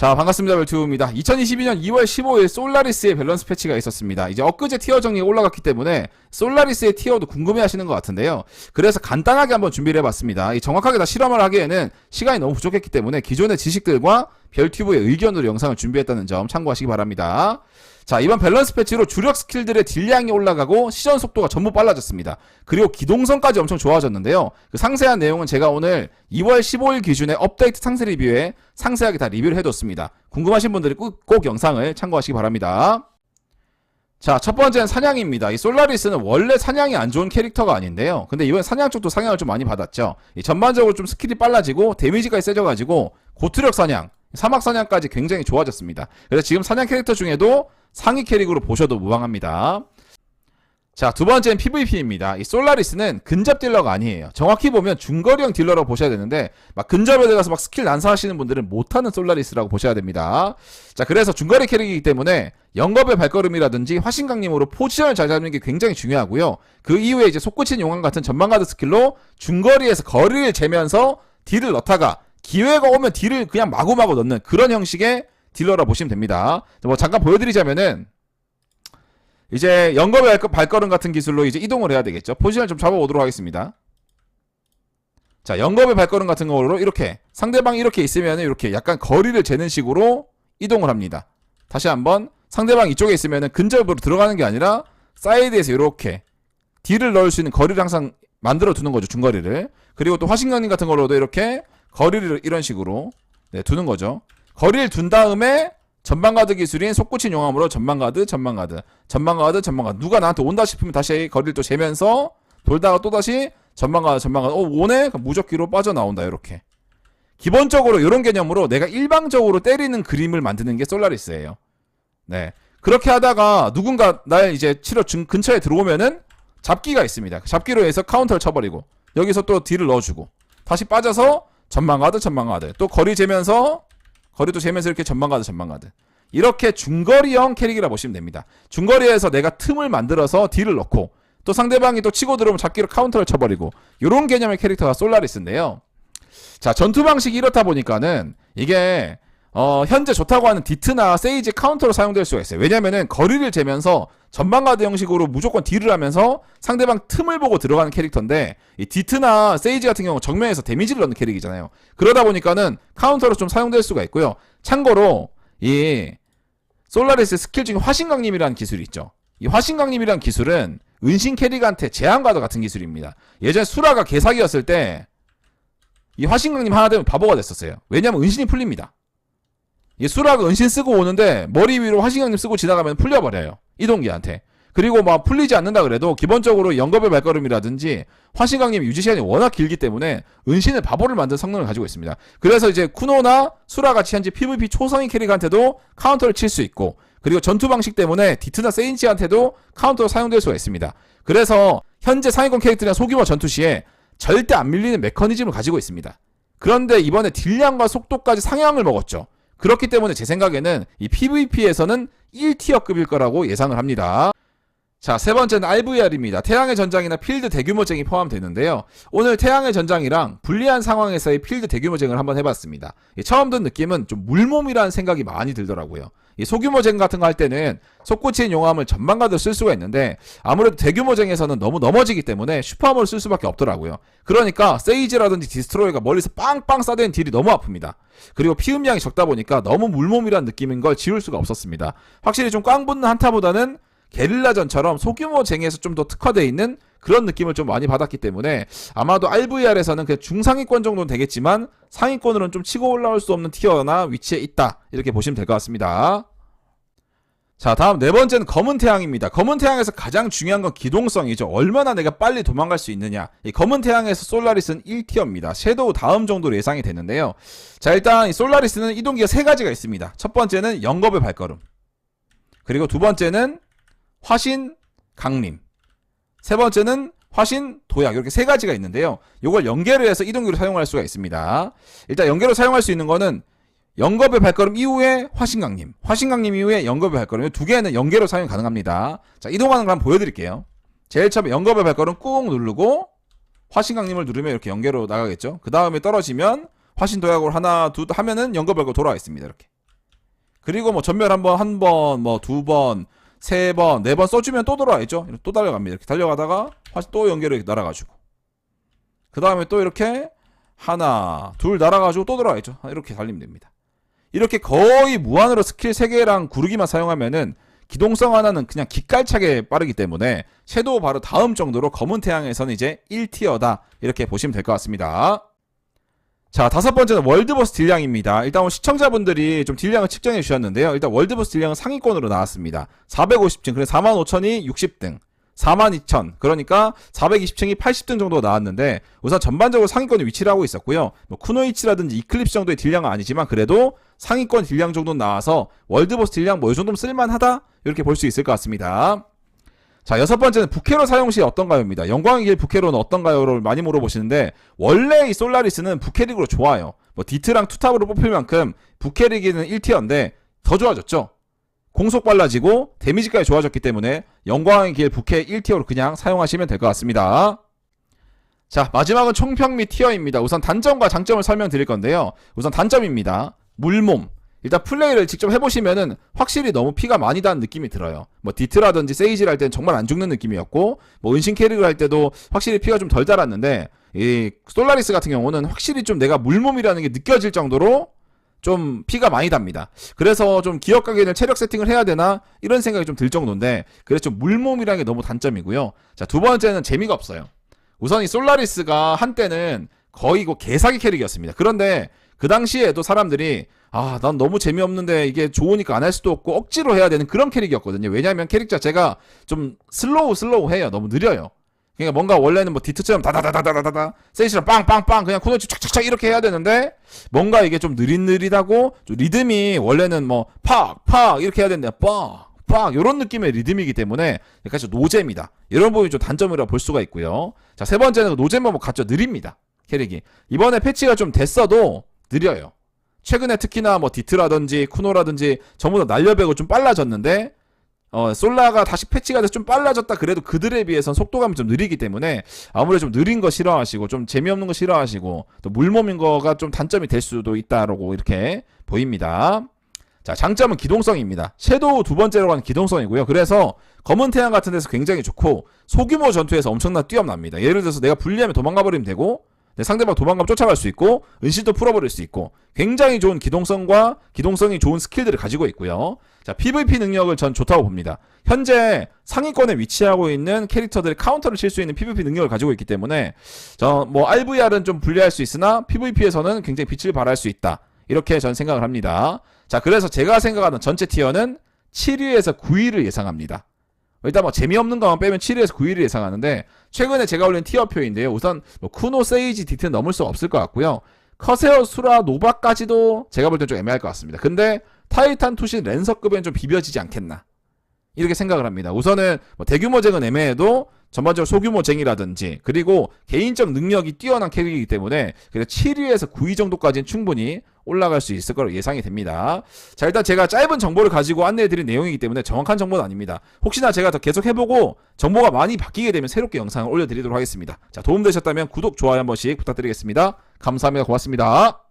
자, 반갑습니다. 벨튜브입니다. 2022년 2월 15일 솔라리스의 밸런스 패치가 있었습니다. 이제 엊그제 티어 정리가 올라갔기 때문에 솔라리스의 티어도 궁금해 하시는 것 같은데요. 그래서 간단하게 한번 준비를 해봤습니다. 이 정확하게 다 실험을 하기에는 시간이 너무 부족했기 때문에 기존의 지식들과 별튜브의 의견으로 영상을 준비했다는 점 참고하시기 바랍니다. 자, 이번 밸런스 패치로 주력 스킬들의 딜량이 올라가고 시전 속도가 전부 빨라졌습니다. 그리고 기동성까지 엄청 좋아졌는데요. 그 상세한 내용은 제가 오늘 2월 15일 기준의 업데이트 상세 리뷰에 상세하게 다 리뷰를 해뒀습니다. 궁금하신 분들이 꼭, 꼭 영상을 참고하시기 바랍니다. 자, 첫 번째는 사냥입니다. 이 솔라리스는 원래 사냥이 안 좋은 캐릭터가 아닌데요. 근데 이번 사냥 쪽도 상향을 좀 많이 받았죠. 이 전반적으로 좀 스킬이 빨라지고 데미지가 세져가지고 고투력 사냥, 사막 사냥까지 굉장히 좋아졌습니다. 그래서 지금 사냥 캐릭터 중에도 상위 캐릭으로 보셔도 무방합니다. 자, 두 번째는 PVP입니다. 이 솔라리스는 근접 딜러가 아니에요. 정확히 보면 중거리형 딜러라고 보셔야 되는데, 막 근접에 들어가서 막 스킬 난사하시는 분들은 못하는 솔라리스라고 보셔야 됩니다. 자, 그래서 중거리 캐릭이기 때문에 영겁의 발걸음이라든지 화신강림으로 포지션을 잘 잡는 게 굉장히 중요하고요. 그 이후에 이제 속구친 용암 같은 전방가드 스킬로 중거리에서 거리를 재면서 딜을 넣다가 기회가 오면 딜을 그냥 마구마구 넣는 그런 형식의 딜러라 보시면 됩니다. 뭐 잠깐 보여드리자면은 이제 발걸- 발걸음 같은 기술로 이제 이동을 해야 되겠죠. 포지션을 좀 잡아보도록 하겠습니다. 자, 영겁의 발걸음 같은 걸로 이렇게 상대방이 이렇게 있으면 이렇게 약간 거리를 재는 식으로 이동을 합니다. 다시 한번 상대방 이쪽에 있으면 근접으로 들어가는 게 아니라 사이드에서 이렇게 딜을 넣을 수 있는 거리를 항상 만들어 두는 거죠. 중거리를. 그리고 또 화신강림 같은 걸로도 이렇게 거리를 이런 식으로 네, 두는 거죠. 거리를 둔 다음에 전방가드 기술인 속구친 용암으로 전방가드, 전방가드, 전방가드, 전방가드. 누가 나한테 온다 싶으면 다시 거리를 또 재면서 돌다가 또 다시 전방가드, 전방가드. 어, 오네? 무적기로 빠져나온다. 이렇게. 기본적으로 이런 개념으로 내가 일방적으로 때리는 그림을 만드는 게 솔라리스예요. 네. 그렇게 하다가 누군가 날 이제 치료 중 근처에 들어오면은 잡기가 있습니다. 잡기로 해서 카운터를 쳐버리고 여기서 또 딜을 넣어주고 다시 빠져서 전방가드, 전방가드. 또 거리 재면서 거리도 재면서 이렇게 전방가드, 전방가드. 이렇게 중거리형 캐릭이라 보시면 됩니다. 중거리에서 내가 틈을 만들어서 딜을 넣고 또 상대방이 또 치고 들어오면 잡기로 카운터를 쳐버리고 이런 개념의 캐릭터가 솔라리스인데요. 자 전투 방식이 이렇다 보니까는 이게 어, 현재 좋다고 하는 디트나 세이지 카운터로 사용될 수가 있어요. 왜냐면은 거리를 재면서 전방가드 형식으로 무조건 딜을 하면서 상대방 틈을 보고 들어가는 캐릭터인데 이 디트나 세이지 같은 경우 정면에서 데미지를 넣는 캐릭이잖아요. 그러다 보니까는 카운터로 좀 사용될 수가 있고요. 참고로 이 솔라리스 스킬 중에 화신강림이라는 기술이 있죠. 이 화신강림이라는 기술은 은신 캐릭한테 제한가드 같은 기술입니다. 예전에 수라가 개사기였을 때 이 화신강림 하나 되면 바보가 됐었어요. 왜냐면 은신이 풀립니다. 이 수라가 은신 쓰고 오는데 머리 위로 화신강림 쓰고 지나가면 풀려버려요. 이동기한테. 그리고 막 풀리지 않는다 그래도 기본적으로 영겁의 발걸음이라든지 화신강림 유지 시간이 워낙 길기 때문에 은신을 바보를 만든 성능을 가지고 있습니다. 그래서 이제 쿠노나 수라 같이 현재 PVP 초성인 캐릭한테도 카운터를 칠 수 있고 그리고 전투 방식 때문에 디트나 세인치한테도 카운터로 사용될 수가 있습니다. 그래서 현재 상위권 캐릭터나 소규모 전투 시에 절대 안 밀리는 메커니즘을 가지고 있습니다. 그런데 이번에 딜량과 속도까지 상향을 먹었죠. 그렇기 때문에 제 생각에는 이 PVP에서는 1티어급일 거라고 예상을 합니다. 자, 세 번째는 RVR입니다. 태양의 전장이나 필드 대규모쟁이 포함되는데요. 오늘 태양의 전장이랑 불리한 상황에서의 필드 대규모쟁을 한번 해봤습니다. 이 처음 든 느낌은 좀 물몸이라는 생각이 많이 들더라고요. 이 소규모 쟁 같은 거 할 때는 속구치인 용암을 전망가도 쓸 수가 있는데 아무래도 대규모 쟁에서는 너무 넘어지기 때문에 슈퍼함을 쓸 수밖에 없더라고요. 그러니까 세이지라든지 디스트로이가 멀리서 빵빵 쏴대는 딜이 너무 아픕니다. 그리고 피음량이 적다 보니까 너무 물몸이란 느낌인 걸 지울 수가 없었습니다. 확실히 좀 꽝 붙는 한타보다는 게릴라전처럼 소규모 쟁에서 좀 더 특화되어 있는 그런 느낌을 좀 많이 받았기 때문에 아마도 RVR에서는 그 중상위권 정도는 되겠지만 상위권으로는 좀 치고 올라올 수 없는 티어나 위치에 있다 이렇게 보시면 될 것 같습니다. 자 다음 네 번째는 검은 태양입니다. 검은 태양에서 가장 중요한 건 기동성이죠. 얼마나 내가 빨리 도망갈 수 있느냐. 이 검은 태양에서 솔라리스는 1티어입니다. 섀도우 다음 정도로 예상이 되는데요. 자 일단 이 솔라리스는 이동기가 세 가지가 있습니다. 첫 번째는 영겁의 발걸음. 그리고 두 번째는 화신 강림. 세 번째는 화신 도약 이렇게 세 가지가 있는데요. 이걸 연계를 해서 이동기로 사용할 수가 있습니다. 일단 연계로 사용할 수 있는 거는 영겁의 발걸음 이후에 화신강림, 화신강림 이후에 영겁의 발걸음 이두 개는 연계로 사용 가능합니다. 자 이동하는 걸 한번 보여드릴게요. 제일 처음에 영겁의 발걸음 꾹 누르고 화신강림을 누르면 이렇게 연계로 나가겠죠. 그 다음에 떨어지면 화신 도약으로 하나 둘 하면은 영겁의 발걸음 돌아와 있습니다. 이렇게 그리고 뭐 전멸 한 번, 한 번, 뭐 두 번, 세 번, 네 번 써주면 또 돌아와있죠. 이렇게 또 달려갑니다. 이렇게 달려가다가 다시 또 연결을 이렇게 날아가지고. 그 다음에 또 이렇게 하나, 둘 날아가지고 또 돌아와있죠. 이렇게 달리면 됩니다. 이렇게 거의 무한으로 스킬 3개랑 구르기만 사용하면은 기동성 하나는 그냥 기깔차게 빠르기 때문에 섀도우 바로 다음 정도로 검은 태양에서는 이제 1티어다. 이렇게 보시면 될 것 같습니다. 자, 다섯 번째는 월드버스 딜량입니다. 일단 뭐 시청자분들이 좀 딜량을 측정해 주셨는데요. 일단 월드버스 딜량은 상위권으로 나왔습니다. 450층, 그래서 45,000이 60등. 42,000. 그러니까 420층이 80등 정도 나왔는데 우선 전반적으로 상위권에 위치를 하고 있었고요. 뭐 쿠노이치라든지 이클립스 정도의 딜량은 아니지만 그래도 상위권 딜량 정도 나와서 월드버스 딜량 뭐 이 정도면 쓸만하다? 이렇게 볼 수 있을 것 같습니다. 자, 여섯 번째는 부캐로 사용 시 어떤가요입니다. 영광의 길 부캐로는 어떤가요를 많이 물어보시는데 원래 이 솔라리스는 부캐릭으로 좋아요. 뭐 디트랑 투탑으로 뽑힐 만큼 부캐릭이는 1티어인데 더 좋아졌죠. 공속 빨라지고 데미지까지 좋아졌기 때문에 영광의 길 부캐 1티어로 그냥 사용하시면 될 것 같습니다. 자, 마지막은 총평 및 티어입니다. 우선 단점과 장점을 설명드릴 건데요. 우선 단점입니다. 물몸. 일단 플레이를 직접 해보시면은 확실히 너무 피가 많이 닿는 느낌이 들어요. 뭐 디트라든지 세이지를 할 때는 정말 안 죽는 느낌이었고, 뭐 은신 캐릭을 할 때도 확실히 피가 좀 덜 달았는데, 이 솔라리스 같은 경우는 확실히 좀 내가 물몸이라는 게 느껴질 정도로 좀 피가 많이 답니다. 그래서 좀 기억 가게는 체력 세팅을 해야 되나 이런 생각이 좀 들 정도인데 그래서 좀 물몸이라는 게 너무 단점이고요. 자 두 번째는 재미가 없어요. 우선 이 솔라리스가 한때는 거의 그 개사기 캐릭이었습니다. 그런데 그 당시에도 사람들이 아, 난 너무 재미없는데 이게 좋으니까 안 할 수도 없고 억지로 해야 되는 그런 캐릭이었거든요. 왜냐하면 캐릭 자체가 좀 슬로우 슬로우 해요. 너무 느려요. 그러니까 뭔가 원래는 뭐 디트처럼 다다다다다다다 세이시랑 빵빵빵 그냥 코너치 착착착 이렇게 해야 되는데 뭔가 이게 좀 느릿느릿하고 좀 리듬이 원래는 뭐 팍팍 이렇게 해야 되는데 빡빡 이런 느낌의 리듬이기 때문에 약간 좀 노잼이다. 이런 부분이 좀 단점이라고 볼 수가 있고요. 자 세 번째는 노잼은 뭐 같죠 느립니다 캐릭이. 이번에 패치가 좀 됐어도 느려요. 최근에 특히나 뭐 디트라든지 쿠노라든지 전부 다 날려배고 좀 빨라졌는데 어, 솔라가 다시 패치가 돼서 좀 빨라졌다 그래도 그들에 비해선 속도감이 좀 느리기 때문에 아무래도 좀 느린 거 싫어하시고 좀 재미없는 거 싫어하시고 또 물몸인 거가 좀 단점이 될 수도 있다라고 이렇게 보입니다. 자, 장점은 기동성입니다. 섀도우 두 번째로 가는 기동성이고요. 그래서 검은 태양 같은 데서 굉장히 좋고 소규모 전투에서 엄청나 뛰어납니다. 예를 들어서 내가 불리하면 도망가 버리면 되고 내 상대방 도망가면 쫓아갈 수 있고 은신도 풀어버릴 수 있고 굉장히 좋은 기동성과 기동성이 좋은 스킬들을 가지고 있고요. 자 PVP 능력을 전 좋다고 봅니다. 현재 상위권에 위치하고 있는 캐릭터들이 카운터를 칠 수 있는 PVP 능력을 가지고 있기 때문에 저뭐 RVR은 좀 불리할 수 있으나 PVP에서는 굉장히 빛을 발할 수 있다. 이렇게 전 생각을 합니다. 자 그래서 제가 생각하는 전체 티어는 7위에서 9위를 예상합니다. 일단 뭐 재미없는 것만 빼면 7위에서 9위를 예상하는데 최근에 제가 올린 티어표인데요. 우선 뭐 쿠노, 세이지, 디트는 넘을 수 없을 것 같고요. 커세어, 수라, 노바까지도 제가 볼땐좀 애매할 것 같습니다. 근데 타이탄 투신 랜서급엔 좀 비벼지지 않겠나 이렇게 생각을 합니다. 우선은 뭐 대규모 쟁은 애매해도 전반적으로 소규모 쟁이라든지 그리고 개인적 능력이 뛰어난 캐릭이기 때문에 그래서 7위에서 9위 정도까지는 충분히 올라갈 수 있을 거로 예상이 됩니다. 자 일단 제가 짧은 정보를 가지고 안내해 드린 내용이기 때문에 정확한 정보는 아닙니다. 혹시나 제가 더 계속 해보고 정보가 많이 바뀌게 되면 새롭게 영상을 올려드리도록 하겠습니다. 자 도움되셨다면 구독, 좋아요 한 번씩 부탁드리겠습니다. 감사합니다. 고맙습니다.